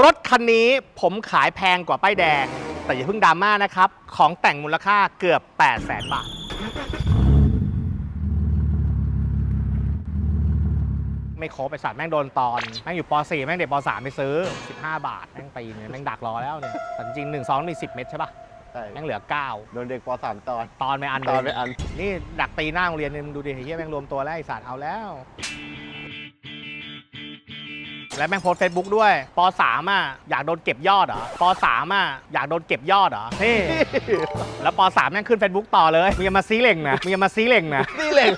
รถคันนี้ผมขายแพงกว่าป้ายแดง แต่อย่าเพิ่งดราม่านะครับ ของแต่งมูลค่าเกือบ 8 0 0แสนบาท ไม่ครบไปสัตว์แม่งโดนตอน แม่งอยู่ป .4 แม่งเด็กป .3 ไปซื้อ 15 บาท แม่งตีเนี่ยแม่งดักรอแล้วเนี่ยแต่จริงๆ1 2มี 10 เม็ดใช่ปะใช่แม่งเหลือ 9 โดนเด็กป .3 ตอน ตอนไปอันหตอนงไปอัน นี่ดักตีหน้าโรงเรียนนึงดูดิเฮียแม่งรวมตัวแล้วไอสัตว์เอาแล้ว และแม่งโพสเฟซบุ๊กด้วยป .3 อะอยากโดนเก็บยอดเหรอป .3 อะอยากโดนเก็บยอดเหรอนี่ แล้วป .3 แม่งขึ้นเฟซบุ๊กต่อเลยมึงอย่ามาซีเหล่งนะมึงอย่ามาซีเหล่งนะนี่เลย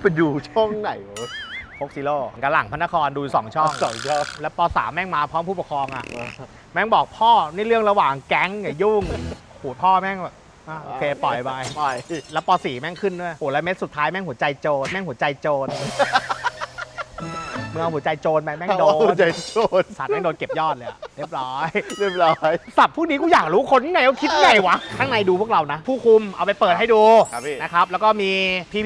ไปดูช่องไหนวะโคกซิโร่กระหลังพระนครดูสองช่อง สองช่องแล้วป .3 แม่งมาพร้อมผู้ปกครองอะ แม่งบอกพ่อนี่เรื่องระหว่างแก๊งอย่ายุ่งโหพ่อแม่งแบบอะโอเคปล่อยไป ปล่อย แล้วป .4 แม่งขึ้นด้วยโหแล้วเม็ดสุดท้ายแม่งหัวใจโจรแม่งหัวใจโจรเมื่อเอาหัวใจโจรไปแม่งโดเอานใจโจรสัตว์แม่งโดนเก็บยอดเลยอะ เรียบร้อย เรียบร้อยสับพวกนี้กูอยากรู้คนข้างในเขาคิดไงวะ ข้างในดูพวกเรานะ ผู้คุมเอาไปเปิดให้ดูครับพี่ นะครับ แล้วก็มี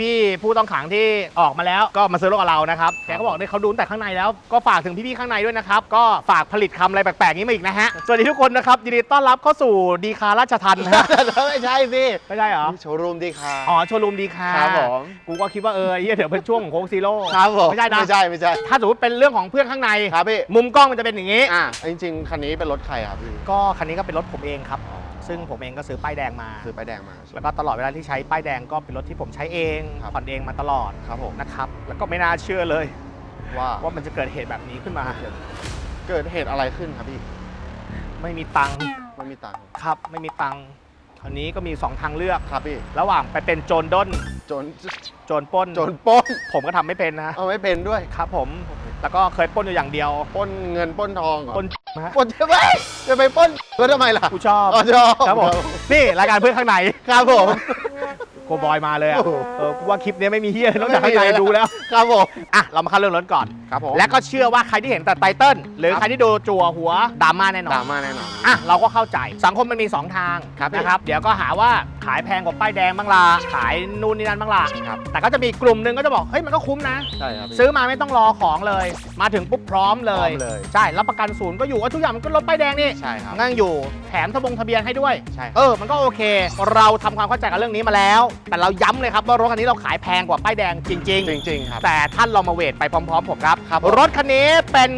พี่ๆผู้ต้องขังที่ออกมาแล้วก็มาซื้อรถกับเรานะครับแกก็บอกเนี่ยเขาดูตั้งแต่ข้างในแล้วก็ฝากถึงพี่ๆข้างในด้วยนะครับ ก็ฝากผลิตคำอะไรแปลกๆนี้มาอีกนะฮะสวัสดีทุกคนนะครับยินดีต้อนรับเข้าสู่ดีคาราชทันนะฮะไม่ใช่พี่ไม่ใช่เหรอโชว์รูมดีค่ะ อ๋อโชว์รูมดีคาครับผม กูก็คิดว่าเออเหี้ยเดี๋ยวเป็นช่วงของโค้งซีโร่ ครับผมไม่ใช่นะ ไม่ใช่ไม่ใช่ถ้าสมมติเป็นเรื่องของเพื่อนข้างใน ครับพี่ มุมกล้องมันจะเป็นอย่างนี้ อะจริงๆคันนี้เป็นรถใครครับพี่ก็คันนี้ก็เป็นรถผมเองครับ ซึ่งผมเองก็ซื้อป้ายแดงมาซื้อป้ายแดงมา แล้วก็ตลอดเวลาที่ใช้ป้ายแดงก็เป็นรถที่ผมใช้เองครับ ผ่อนเองมาตลอดครับผมนะครับแล้วก็ไม่น่าเชื่อเลย ว่าว่ามันจะเกิดเหตุแบบนี้ขึ้นมา เกิดเหตุอะไรขึ้นครับพี่ไม่มีตังค์ไม่มีตังค์ครับไม่มีตังค์คราวนี้ก็มี2ทางเลือก ครับพี่ระหว่างไปเป็นโจรด้นโจรโจรปล้นโจรปล้นผมก็ทำไม่เป็นนะเอาไม่เป็นด้วยครับผมแล้วก็เคยปล้นอยู่อย่างเดียวปล้นเงินปล้นทองเหรอปล้น นะฮะปล้นจะไปจะไปปล้นก็ทำไมล่ะกูชอบอ๋อชอบครับผมนี่รายการเพื่อนข้างในครับผม โกบอยมาเลยอะโอ้โห เออกูว่าคลิปนี้ไม่มีเฮียนอกจากข้างในไม่มีเลยนะดูแล้วครับผม อะเรามาเข้าเรื่องรถก่อน ครับผม และก็เชื่อว่าใครที่เห็นแต่ไตเติ้ลหรือครับ ใครที่ดูจั่วหัวดราม่าแน่นอดรานม่าแน่นอน อะเราก็เข้าใจสังคมมันมี 2 ทางครับพี่นะครับ เดี๋ยวก็หาว่า ขายแพงกว่าป้ายแดงบ้างล่ะขายนู่นนี่นั่นบ้างล่ะครับแต่ก็จะมีกลุ่มหนึ่งก็จะบอกเฮ้ยมันก็คุ้มนะ ใช่ครับพี่ ซื้อมาไม่ต้องรอของเลย มาถึงปุ๊บพร้อมเลย พร้อมเลย ใช่รับประกันศูนย์ก็อยู่ว่าทุกอย่างมันก็รถป้ายแดงนี่ใช่ครับนั่งอยู่แถมทะบงทะเบียนให้ด้วย ใช่ครับ เออ มันก็โอเค เราทำความเข้าใจกับเรื่องนี้มาแล้ว แต่เราย้ำเลยครับว่ารถคันนี้เราขายแพงกว่าป้ายแดงจริงๆจริง ๆ ครับแต่ท่านลองมาเวทไปพร้อมๆผมครับ ครับผม รถคันนี้เป็น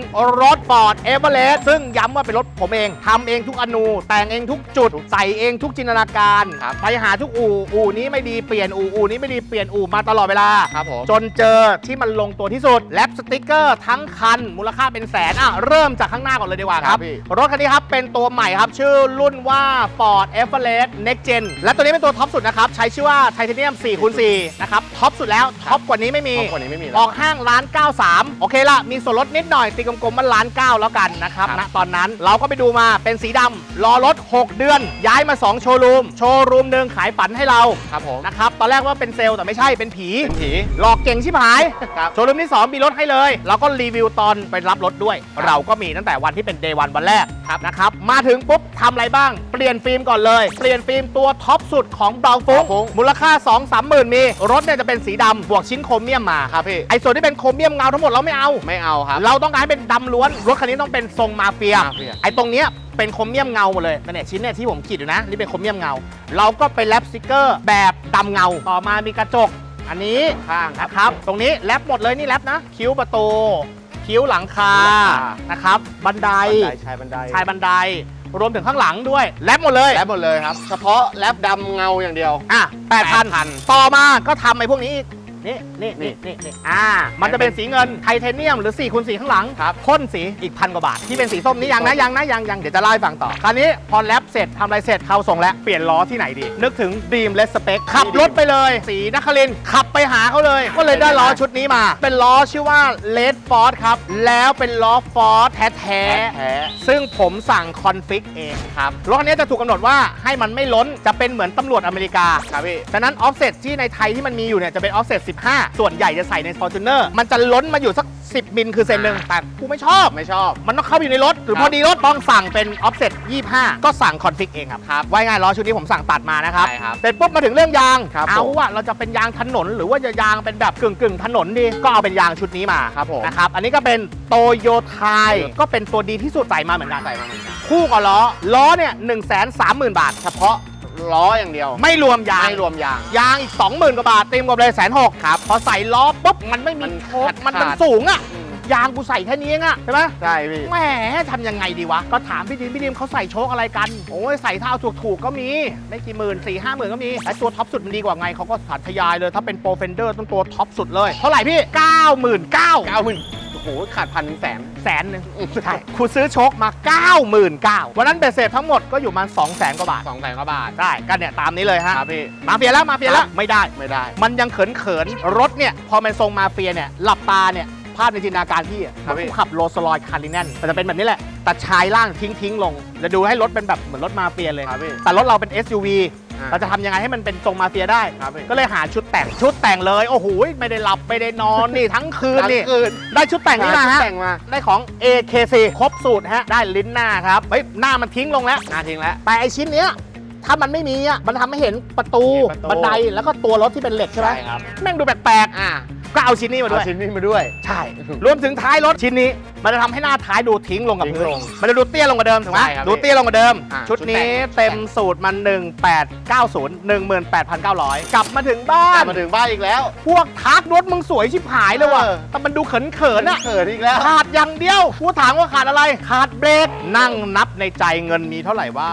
รถ Ford Everest ซึ่งย้ำว่าเป็นรถผมเองทำเองทุกอนู แต่งเองทุกจุด ใส่เองทุกจินตนาการครับไปหาทุกอู่อู่นี้ไม่ดีเปลี่ยนอู่อู่นี้ไม่ดีเปลี่ยนอู่มาตลอดเวลา ครับผม จนเจอที่มันลงตัวที่สุด แลปสติกเกอร์ทั้งคัน มูลค่าเป็นแสนอะเริ่มจากข้างหน้าก่อนเลยดีกว่าคครัรับบ พี่ รถคันนี้ครับ เป็นตัวใหม่ครับ ชื่อรุ่นว่า Ford Everest Next Gen และตัวนี้เป็นตัวท็อปสุดนะครับ ใช้ชื่อว่าไทเทเนียม4คูณ4นะครับท็อปสุดแล้วท็อปกว่านี้ไม่มีครอบครัวนี้ไม่มีอแล้วอกห้างร้าน 93 โอเคละมีส่วนลดนิดหน่อย ตีกลมๆมันล้าน 9 แล้วกันนะครับครับ ณตอนนั้นเราก็ไปดูมาเป็นสีดำรอรถ 6 เดือน ย้ายมา 2 โชว์รูม โชว์รูมหนึ่งขายฝันให้เราครับผมนะครับตอนแรกว่าเป็นเซลล์แต่ไม่ใช่เป็นผี เป็นผี หลอกเก่งชิบหายครับโชว์รูมที่ 2 มีรถให้เลยเราก็รีวิวตอนไปรับรถด้วย เราก็มีตั้งแต่วันที่เป็นเดย์วันวันแรกนะครับมาถึงปุ๊บทำอะไรบ้าง เปลี่ยนฟิล์มก่อนเลย เปลี่ยนฟิล์มตัวท็อปสุดของเบาฟุ้งฟุ้งมูลค่า 2 3หมื่นมี รถเนี่ยจะเป็นสีดำบวกชิ้นโครเมียมมาครับพี่ไอ้ส่วนที่เป็นโครเมียมเงาทั้งหมดเราไม่เอาไม่เอาครับเราต้องการให้เป็นดำล้วนรถคันนี้ต้องเป็นทรงมาเฟียมาเฟียไอ้ตรงเนี้ย เป็นโครเมียมเงาหมดเลยนั่นเนี่ยชิ้นเนี่ยที่ผมขีดอยู่นะนี่เป็นโครเมียมเงา เราก็ไปแรปสติกเกอร์แบบดำเงา ต่อมามีกระจก อันนี้ข้างครับนะครับ ตรงนี้แรปหมดเลยนี่แรปนะ คิ้วประตูคิ้วหลังคาหลังคานะครับบันไดบันไดชายบันไดชายบันไดรวมถึงข้างหลังด้วยแรปหมดเลยแลบหมดเลยครับ เฉพาะแลบดำเงาอย่างเดียว อะแปดพัน8,000ต่อมาก็ทำไอ้พวกนี้อีก นี่นี่นี่นี่นี่นี่อ่า มันจะเป็นสีเงินไทเทเนียมหรือ4คูณ4ข้างหลังครับพ่นสีอีกพันกว่าบาท ที่เป็นสีส้มนี่ยังนะยังนะยังยังเดี๋ยวจะเล่าให้ฟังต่อ คราวนี้พอแรปเสร็จทำอะไรเสร็จเข้าส่งแล้ว เปลี่ยนล้อที่ไหนดี นึกถึงดีมเลสเปคขับรถไปเลย สีนักคลินทร์ขับไปหาเขาเลย ก็เลยได้ล้อชุดนี้มา เป็นล้อชื่อว่าเลดฟอร์ดครับ แล้วเป็นล้อฟอร์ดแท้แท้ๆซึ่งผมสั่งคอนฟิกเองครับรถคันนี้จะถูกกำหนดว่าให้มันไม่ล้นจะเป็นเหมือนตำรวจอเมริกาครับพี่ ฉะนั้นออฟเซ็ตที่ในไทยที่มันมีอยู่เนี่ยจะเป็นออฟเซ็ต15ส่วนใหญ่จะใส่ใน Fortuner มันจะล้นมาอยู่สัก 10 มิลคือเซนหนึ่งแต่กูไม่ชอบ ไม่ชอบ มันต้องเข้าไปอยู่ในรถ หรือครับพอดีรถต้องสั่งเป็น offset 25 ก็สั่งคอนฟิกเองครับครับไว้ง่ายล้อชุดนี้ผมสั่งตัดมานะครับใช่ครับเสร็จปุ๊บมาถึงเรื่องยางครับเอาผมว่าเราจะเป็นยางถนนหรือว่าจะยางเป็นแบบกึ่งกึ่งๆถนนดีก็เอาเป็นยางชุดนี้มาครับผมนะครับอันนี้ก็เป็นโตโยไทยก็เป็นตัวดีที่สุดใส่มาเหมือนกัน ใส่มาเหมือนกัน คู่กับล้อ ล้อเนี่ยหนึ่งแสนสามหมื่นบาท เฉพาะ ล้ออย่างเดียว ไม่รวมยาง ไม่รวมยาง ยางอีก 20,000กว่าบาทเต็มกับเลยแสนหกครับพอใส่ล้อปุ๊บมันไม่มีมันโชคขาดมันมันขาด สูงอะอืมยางกูใส่แค่นี้เองอะใช่ไหมใช่พี่ แหมทำยังไงดีวะ ก็ถามพี่ดิมพี่ดิมเขาใส่โชคอะไรกัน โอ้ยใส่เท่าถูกๆก็มี ไม่กี่หมื่นสี่ห้าหมื่นก็มีแต่ตัวท็อปสุดมันดีกว่าไงเขาก็สาธยายเลย ถ้าเป็นโปรเฟนเดอร์ต้องตัวท็อปสุดเลย เท่าไหร่พี่ 9 9 0 0 0เก้าหมื่นโอ้โหขาดพันแสน แสนหนึ่งใช่คุณซื้อโชคมา 99,000วันนั้นเบสเสร็จทั้งหมดก็อยู่มา2 0 0 0 0 0กว่าบาทสองแสนกว่าบาทได้กันเนี่ยตามนี้เลยฮะครับพี่มาเฟียแล้วมาเฟียแล้วไม่ได้ไม่ได้ มันยังเขินเขินๆรถเนี่ยพอมันทรงมาเฟียเนี่ยหลับตาเนี่ยภาพในจินตนาการพี่อะครับเหมือนพี่กูขับโรลส์รอยคาร์ลิแนนมันจะเป็นแบบนี้แหละแต่ชายล่างทิ้งทิ้งๆลง จะดูให้รถเป็นแบบเหมือนรถมาเฟียเลย ครับพี่แต่รถเราเป็น SUV อ่า เราจะทำยังไงให้มันเป็นทรงมาเฟียได้ ครับพี่ก็เลยหาชุดแต่งชุดแต่งเลยโอ้โหไม่ได้หลับไม่ได้นอนนี่ทั้งคืนทั้งนี่คืนได้ชุดแต่งนี่หามาชุดฮะ แต่งมาได้ของ AKC ครบสูตรฮะ ได้ลิ้นหน้าครับ เฮ้ย หน้ามันทิ้งลงแล้ว นาทิ้งแล้ว แต่ไอชิ้นเนี้ย ถ้ามันไม่มีอะ มันทำให้เห็นประตู เห็นประตู บันได แล้วก็ตัวรถที่เป็นเหล็กใช่ไหม ใช่ครับ แม่งดูแปลกอ่า ๆ ก็เอาชิ้นนี้มาด้วยเอาชิ้นนี้มาด้วย ใช่ รวมถึงท้ายรถชิ้นนี้ มันจะทำให้หน้าท้ายดูทิ้งลงกับทิ้งพื้นลงมันจะดูเตี้ยลงกว่าเดิมถูกไหมใช่ครับดูเตี้ยลงกว่าเดิม อ่าชุดนี้ชุดแต่ง เต็มสูตรมัน 1890 18,900 กลับมาถึงบ้ากลัน บมาถึงบ้านอีกแล้ว พวกทักรถมึงสวยชิบหายเลยว่ะเออ แต่มันดูเขินๆอะเขินอีกแล้ว ขาดอย่างเดียวกูถามว่าขาดอะไร ขาดเบรกนั่งนับในใจเงินมีเท่าไหร่ว่า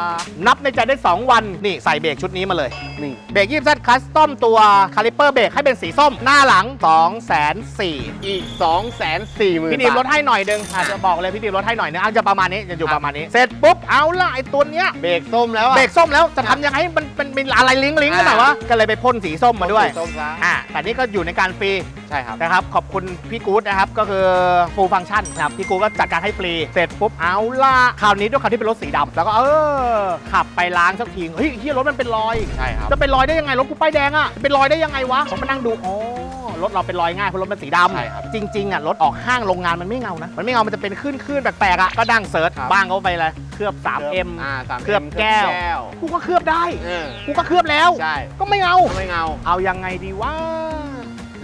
นับในใจได้ 2 วัน นี่ใส่เบรกชุดนี้มาเลย นี่ เบรกยี่สิบคัสตอมตัวคาลิเปอร์เบรกให้เป็นสีส้มหน้าหลัง 2 4 0 0 0อีก2องแสนสี่หมื่นพี่ดีมลดให้หน่อยนึงอาจจะบอกเลยพี่ดีมลดให้หน่อยนึงอาจจะประมาณนี้จะอยู่ประมาณนี้ เสร็จปุ๊บเอาล่ะไอ้ตัวเนี้ยเบรกส้มแล้วอะเบรกส้มแล้วจะทำยังไงให้มันเป็นเป็นอะไรลิงก์ลิงก์กันหน่อยวะก็เลยไปพ่นสีส้มมาด้วยส้มซะอะแต่นี่ก็อยู่ในการฟรีใช่ครับนะครับขอบคุณพี่กู๊ดนะครับก็คือ full function ครับพี่กู๊ดก็จัดการให้ฟรีเสร็จปุ๊บเอาล่ะคราวนี้ด้วยความที่เป็นรถสีดำแล้วก็เออขับไปล้างสักทีเฮ้ยเฮียรถมันเป็นรอยใช่ครับจะเป็นรอยได้ยังไงรถกูป้ายแดงอะเป็นรอยได้ยังไงวะผมมานั่งดูอ๋อ รถเราเป็นรอยง่ายเพราะรถเป็นสีดำใช่ครับจริงๆอะรถออกห้างโรงงานมันไม่เงานะ มันไม่เงา มันจะเป็นคลื่นๆแปลกๆอะก็ดังเซิร์ชครับบ้างเขาไปเลยเคลือบ 3M อ่าสามเคลือบแก้ว กูก็เคลือบได้ เออกูก็เคลือบแล้ว ใช่ก็ไม่เงาไม่เงา เอายังไงดีว่า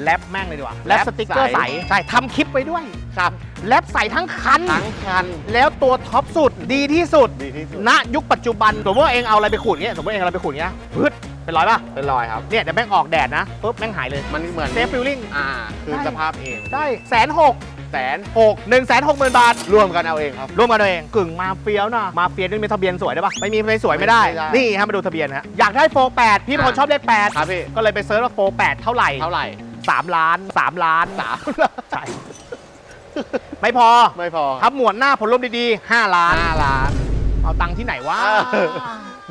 แรปแม่งเลยดีกว่าแรแรปปสติกเกอร์ใส ใส ใช่ทำคลิปไว้ด้วยครับแรปใสทั้งคัน ทั้งคัน แล้วตัวท็อปสุดดีที่สุด ดีที่สุด ณยุคปัจจุบันสมมติว่าเองเอาอะไรไปขูดเงี้ยสมมติเองเอาอะไรไปขูดเงี้ยพืด เป็นรอยป่ะ เป็นรอยครับ เนี่ยเดี๋ยวแม่งออกแดดนะปุ๊บแม่งหายเลยมันเหมือนเซฟฟิลลิ่งอ่า คือใช่สภาพเองได้แสนหกแสนหกหนึ่งแสนหกหมื่นบาท รวมกันเอาเองครับรวมกันเองกึ่งมาเฟียวนะมาเฟียนี่มีทะเบียนสวยได้ปะไม่มีไม่สวยไม่ได้ ไม่ได้นี่ฮะมาดูทะเบียนฮะอยากได้โฟแปดพี่เป็นคนอ่าชอบเลขแปดครับพี่ ก็เลยไปเซิร์ชว่าโฟแปดเท่าไหร่เท่าไหร่สามล้านสามล้านสามใช่ไม่พอไม่พอครับหมวดหน้าผลลมดีๆ5ล้าน ห้าล้าน เอาตังค์ที่ไหนวะ เออ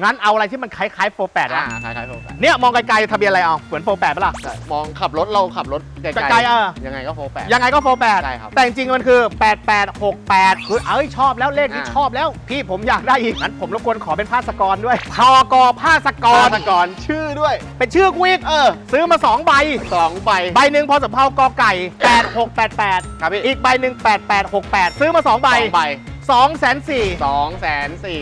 งั้นเอาอะไรที่มันคล้ายๆโฟแปดอ่าอะคล้ายๆโฟกัสเนี่ยมองไกลๆทะเบียนอะไรเอาเหมือนโฟแปดปะล่ะ แต่มองขับรถเราขับรถไกลไกลๆเออ ยังไงก็โฟแปด ยังไงก็โฟแปดใช่ครับแต่จริงๆมันคือ8868คือเอ้ยชอบแล้วเลขนี้อ่า ชอบแล้ว พี่ผมอยากได้อีกงั้นผมรบกวนขอเป็นภาสกรด้วยพอกอภาสกกรรกรชื่อด้วย เป็นชื่อกูอีกเออ ซื้อมา 2 ใบ สองใบใบหนึ่งพอสำเภากอไก่ 8688 ครับพี่อีกใบหนึ่ง8868 ซื้อมา 2 ใบสองใบ2แสนสี่สองแสนสี่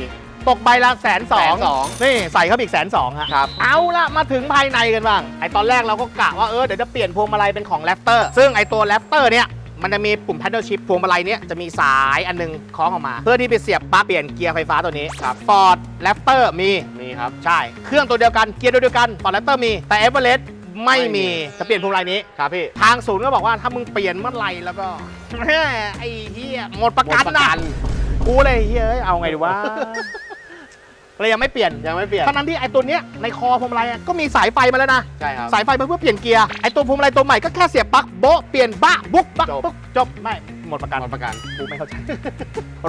ตกใบละแสนสอง120,000 นี่ใส่เข้าไปอีกแสนสองฮะ ครับ เอาละมาถึงภายในกันบ้าง ไอตอนแรกเราก็กะว่า เออ เดี๋ยวจะเปลี่ยนพวงมาลัยเป็นของแรปเตอร์ ซึ่งไอตัวแรปเตอร์เนี่ย มันจะมีปุ่ม paddle shift พวงมาลัยเนี่ยจะมีสายอันหนึงคล้องออกมา เพื่อที่ไปเสียบปลั๊กเปลี่ยนเกียร์ไฟฟ้าตัวนี้ครับ Ford Raptor มี นี่ครับ ใช่ เครื่องตัวเดียวกัน เกียร์ตัวเดียวกัน Ford Raptor มี แต่ Everest ไม่ไม่มีมี จะเปลี่ยนพวงมาลัยนี้ ครับพี่ ทางศูนย์ก็บอกว่าถ้ามึงเปลี่ยนเมื่อไหร่แล้วก็ แม่ไอ้เหี้ยหมดประกันหมดประนะกันกูเลยเฮ้ยเอาไงดีวะ เลยยังไม่เปลี่ยนยังไม่เปลี่ยน ทั้งนั้นที่ไอ้ตัวเนี้ยในคอพวงมาลัยอะก็มีสายไฟมาแล้วนะ ใช่ครับ สายไฟมาเพื่อเปลี่ยนเกียร์ ไอ้ตัวพวงมาลัยตัวใหม่ก็แค่เสียบปลั๊กโบ๊ะเปลี่ยนบ้าบุ๊กบักจบ ปุ๊กจบ ไม่ หมดประกันหมดประกันกูไม่เข้าใจ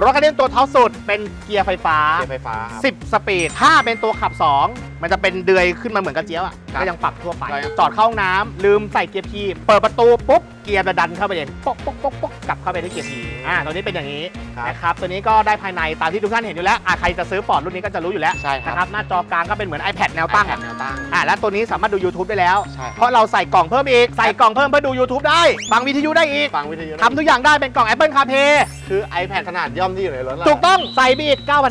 รถคันนี้ตัวท็อปสุดเป็นเกียร์ไฟฟ้า เกียร์ไฟฟ้าครับ 10 สปีด ถ้าเป็นตัวขับ 2 มันจะเป็นเดือยขึ้นมาเหมือนกระเจี๊ยบอะ ครับก็ยังปรับทั่วไปก็ยังจอดเข้าห้องน้ำลืมใส่เกียร์พีเปิดประตูปุ๊บเกียร์จะดันเข้าไปเองปกปกปกปกกลับเข้าไปที่เกียร์ P อ่าตัวนี้เป็นอย่างนี้ครับ นะครับตัวนี้ก็ได้ภายในตามที่ทุกท่านเห็นอยู่แล้วอ่าใครจะซื้อปอร์ดรุ่นนี้ก็จะรู้อยู่แล้วใช่คนะครัรับบหน้าจอกลางก็เป็นเหมือน iPad แนวตั้งแผ่อะนแนวตั้งอ่าแล้วตัวนี้สามารถดู YouTube ได้แล้ว ใช่คเพรับราะเราใส่กล่องเพิ่มอีกใส่กล่องเพิ่มเพื่อดู YouTube ได้ฟังวิทยุได้อีกฟังวิทยุได้ทำทุกอย่างได้เป็นกล่อง Apple CarPlay คือ iPad ขนาดย่อมที่อยู่ในรถเราถูกต้องใส่ไปอีก9,500กาว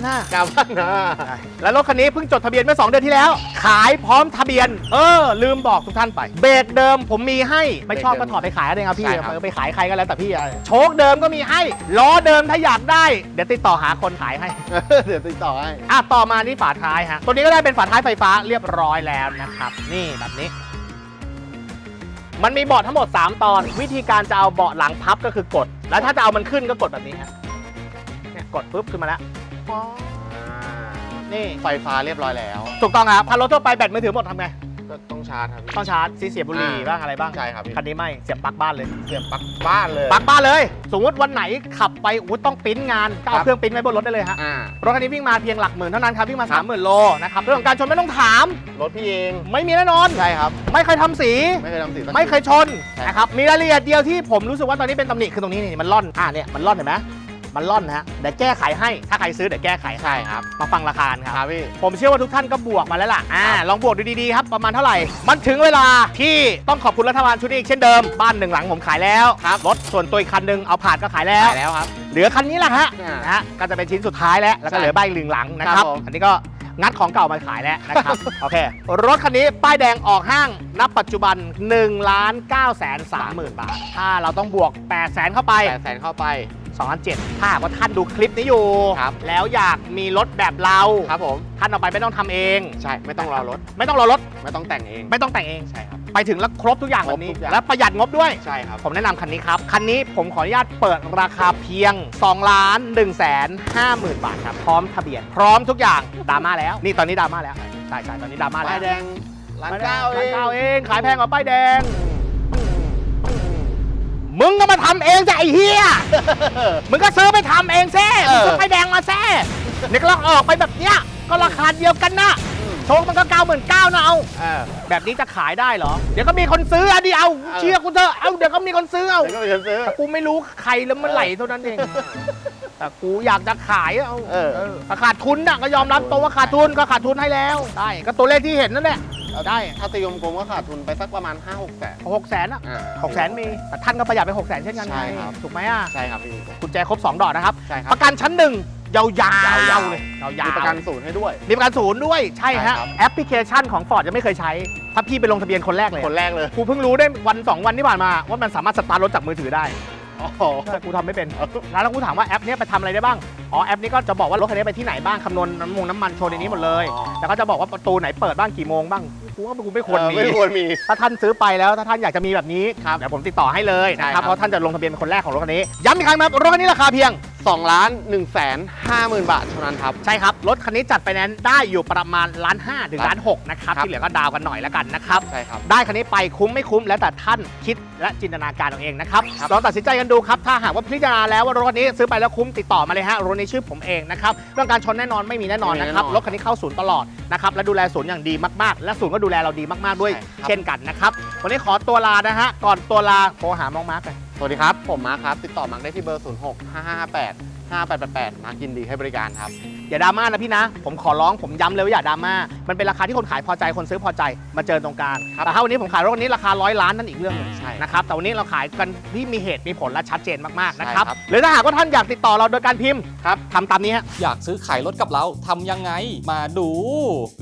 พันนะแล้วรถคันนี้เพิ่งจดทะเบียนเมื่อ 2 เดือนที่แล้ว ขายพร้อมทะเบียน เออ ลืมบอกทุกท่านไป เบรกเดิมผมมีให้ ไม่ชอบก็ถอดไปขายอะไรครับพี่ใช่ครับ เออไปขายใครก็แล้วแต่พี่อะโชคเดิมก็มีให้ล้อเดิมถ้าอยากได้ เดี๋ยวติดต่อหาคนขายให้ เดี๋ยวติดต่อให้ อะต่อมาที่ฝาท้ายฮะ ตัวนี้ก็ได้เป็นฝาท้ายไฟฟ้าเรียบร้อยแล้วนะครับ นี่แบบนี้ มันมีเบาะทั้งหมด 3 ตอน วิธีการจะเอาเบาะหลังพับก็คือกด แล้วถ้าจะเอามันขึ้นก็กดแบบนี้ฮะเนี่ยกดปุ๊บขึ้นมาแล้วนี่ ไฟฟ้าเรียบร้อยแล้ว ถูกต้องครับถ้ารถทั่วไปแบตมือถือหมดทำไงก็ต้อง ชาร์จครับพี่ ต้องชาร์จซีเสียบบุหรี่อ่าบ้างอะไรบ้างใช่ครับพี่ คันนี้ไม่เสียบปลั๊กบ้านเลยเสียบปลั๊กบ้านเลย ปลั๊กบ้านเลย สมมติวันไหนขับไปอู้ต้องปริ้นงานก็เอาครับ เครื่องปริ้นไว้บนรถได้เลยฮะ อ่ารถคันนี้วิ่งมาเพียงหลักหมื่นเท่านั้นครับวิ่งมาครับ30,000 โลนะครับเรื่องของการชนไม่ต้องถาม รถพี่เองไม่มีแน่นอน ใช่ครับ ไม่เคยทำสี ไม่เคยทำสีสักไม่เคยชนใช่ นะครับมีรายละเอียดเดียวที่ผมรู้สึกว่าตอนนี้เป็นตำหนิคือตรงนี้นี่มันล่อนอ่าเนี่ยมันล่อนเห็นไหม มันล่อนนะฮะเดี๋ยวแก้ไขให้ถ้าใครซื้อเดี๋ยวแก้ไขให้ใช่ครับ มาฟังราคากันครับครับพี่ ผมเชื่อว่าทุกท่านก็บวกมาแล้วล่ะอ่าลองบวกดูดีๆครับประมาณเท่าไหร่ มันถึงเวลาที่ต้องขอบคุณรัฐบาลชุดนี้อีกเช่นเดิมบ้านหนึ่งหลังผมขายแล้วครับรถส่วนตัวอีกคันหนึ่งเอาผ่านก็ขายแล้ว ขายแล้วครับ เหลือคันนี้แหละฮะอ่านนะฮะก็จะเป็นชิ้นสุดท้ายแล้ว แล้วก็ใช่เหลือบ้านอีกหนึ่งหลังนะคครัรับบ ผม อันนี้ก็งัดของเก่ามาขายแล้วนะครับ โอเค รถคันนี้ป้ายแดงออกห้าง ณ ปัจจุบัน1ล้าน9แสน3หมื่นบาท ถ้าเราต้องบวก8แสนเข้าไป แปดแสนเข้าไป 2ล้าน7ถ้าหากว่าท่านดูคลิปนี้อยู่ ครับแล้วอยากมีรถแบบเรา ครับผม ท่านเอาไปไม่ต้องทำเอง ใช่ไม่ต้องรอรถ ไม่ต้องรอรถ ไม่ต้องแต่งเอง ไม่ต้องแต่งเอง ใช่ครับ ไปถึงแล้วครบทุกอย่างแบบนี้ครบทุกอย่าง และประหยัดงบด้วย ใช่ครับ ผมแนะนำคันนี้ครับ คันนี้ผมขออนุญาตเปิดราคาเพียง2ล้าน1แสน5หมื่นบาทครับ พร้อมทะเบียน พร้อมทุกอย่างดราม่าแล้ว นี่ตอนนี้ดราม่าแล้ว ใช่ใช่ตอนนี้ดราม่าแล้วป้ายแดงร้านป้ยแดงเก้าเอร้านง เก้าเอง ขายแพงกว่าป้ายแดง มึงก็มาทำเองจ้ะไอ้เฮียมึงก็ซื้อไปทำเองแซ่มึงซื้อป้ายแดงมาแซ่เนี่ยก็ลองออกไปแบบเนี้ยก็ราคาเดียวกันนะโชคมันก็เก้าหมื่นเก้านะเอาเออแบบนี้จะขายได้เหรอ เดี๋ยวก็มีคนซื้ออะดิเอาเออเชื่อกูเถอะเอาเดี๋ยวก็มีคนซื้อเอาเดี๋ยวก็ไปเชิญซื้อแต่กูไม่รู้ใครแล้วเมื่อไหร่เท่านั้นเอง แต่กูอยากจะขายอะเอาเออแต่ขาดทุนน่ะก็ยอมรับตัวว่าขาดทุนก็ขาดทุนให้แล้วได้ก็ตัวเลขที่เห็นนั่นแหละเอาได้ถ้าตีกลมๆก็ขาดทุนไปสักประมาณ 5 6แสนหกแสนอะอ่า หกแสนมีแต่ท่านก็ประหยัดไปหกแสนเช่นกันไงใช่ครับ ถูกไหมอะใช่ครับพี่กุญแจครบ 2 ดอกนะครับ ใช่ครัปบระกันชั้นหนึ่งยาวๆยาวๆเลยยาวๆ มีประกันศูนย์ให้ด้วย มีประกันศูนย์ด้วยใช่ใช่ฮะครับ แอปพลิเคชันของ Ford ยังไม่เคยใช้ ถ้าพี่ไปลงทะเบียนคนแรกเลยคนแรกเลย กูเพิ่งรู้ได้วัน 2 วันที่ผ่านมา ว่ามันสามารถสตาร์ทรถจากมือถือได้ โอ้โหแต่กูทำไม่เป็นแล้วกูถามว่าแอปเนี้ยไปทำอะไรได้บ้าง อ๋อแอปนี้ก็จะบอกว่ารถคันนี้ไปที่ไหนบ้างคำนวณน้ำมงน้ำมันโชว์ในนี้หมดเลย อ๋อ แล้วก็จะบอกว่าประตูไหนเปิดบ้างกี่โมงบ้าง กูว่ากูไม่ควรเออมีไม่ควรมี ถ้าท่านซื้อไปแล้วถ้าท่านอยากจะมีแบบนี้ครับเดี๋ยวผมติดต่อให้เลยนะคใช่ครัรับ บเพราะท่านจะลงทะเบียนเป็นคนแรกของรถคันนี้ย้ำอีกครั้งนะครับรถคันนี้ราคาเพียง 2ล้าน1แสน5หมื่นบาทเท่านั้นครับ ใช่ครับ รถคันนี้จัดไปแนนซ์ได้อยู่ประมาณล้านห้าถึงล้านหกนะครับ ครับ ที่เหลือก็ดาวกันหน่อยแล้วกันนะครับ ใช่ครับ ได้คันนี้ไปคุ้มไม่คุ้มแล้วแต่ท่านคิดและจินตนาการเอาเองนะครับครับลองตัดสินใจกันดูครับ ถ้าหากว่าพิจารณาแล้วว่ารถคันนี้ซื้อไปแล้วคุ้มติดต่อมาเลยฮะรถนี้ชื่อผมเองนะครับเรื่องการชนแน่นอนไม่มีแน่นอนนะครับรถคันนี้เข้าศูนย์ตลอดนะครับและดูแลศูนย์อย่างดีมากๆ และศูนย์ก็ดูแลเราดีมากๆด้วย ใช่ครับ เช่นกันนะครับ วันนี้ขอตัวลานะฮะ ก่อนตัวลาโทรหามองมาร์กกันสวัสดีครับ ผมมาร์คครับ ติดต่อมาร์คได้ที่เบอร์ 06 5558 5888มาร์คยินดีให้บริการครับ อย่าดราม่านะพี่นะ ผมขอร้องผมย้ำเลยว่าอย่าดราม่า มันเป็นราคาที่คนขายพอใจคนซื้อพอใจมาเจอตรงกลางครับแต่ถ้าวันนี้ผมขายรถคันนี้ราคาร้อยล้านนั่นอีกเรื่องหนึงใช่นะครับแต่วันนี้เราขายกันที่มีเหตุมีผลและชัดเจนมากๆนะครับใช่ครับ หรือถ้าหากว่าท่านอยากติดต่อเราโดยการพิมพ์ครับทำตามนี้ฮะ อยากซื้อขายรถกับเราทำยังไง มาดู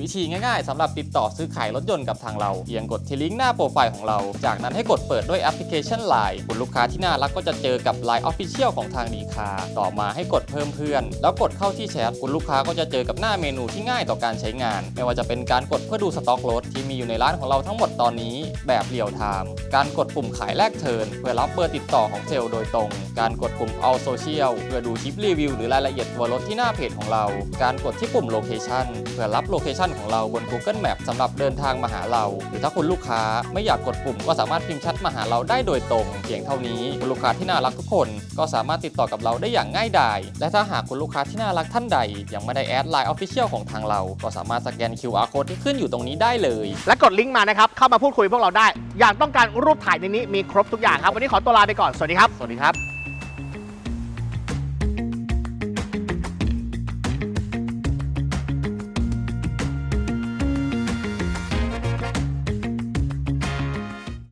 วิธีง่ายๆสำหรับติดต่อซื้อขายรถยนต์กับทางเราเพียงกดที่ลิงก์หน้าโปรไฟล์ของเรา จากนั้นให้กดเปิดด้วยแอปพลิเคชัน Line คุณลูกค้าที่น่ารักก็จะเจอกับ Line Official ของทางดีคาต่อมาให้กดเพิ่มเพื่อน แล้วกดเข้าที่แชทคุณลูกค้าก็จะเจอกับหน้าเมนูที่ง่ายต่อการใช้งาน ไม่ว่าจะเป็นการกดเพื่อดูสต็อกรถที่มีอยู่ในร้านของเราทั้งหมดตอนนี้แบบเรียลไทม์การกดปุ่มขายแลกเทินเพื่อรับเบอร์ติดต่อของเซลล์โดยตรง การกดปุ่ม All Social เพื่อดูคลิปรีวิวหรือรายละเอียดตัวรถที่หน้าเพจของเรา การกดที่ปุ่ม Location เพื่อรับโลเคชันของเราบน Google Map สำหรับเดินทางมาหาเรา หรือถ้าคุณลูกค้าไม่อยากกดปุ่มก็สามารถพิมพ์แชทมาหาเราได้โดยตรงเพียงเท่านี้คุณลูกค้าที่น่ารักทุกคน ก็สามารถติดต่อกับเราได้อย่างง่ายดน์และถ้าหากคุณลูกค้าที่น่ารักท่านใด ยังไม่ได้แอดไลน์ Official ของทางเรา ก็สามารถสแกน QR Code ที่ขึ้นอยู่ตรงนี้ได้เลย และกดลิงก์มานะครับ เข้ามาพูดคุยพวกเราได้ อย่างต้องการรูปถ่ายในนี้มีครบทุกอย่างครับ วันนี้ขอตัวลาไปก่อน สวัสดีครับ สวัสดีครับ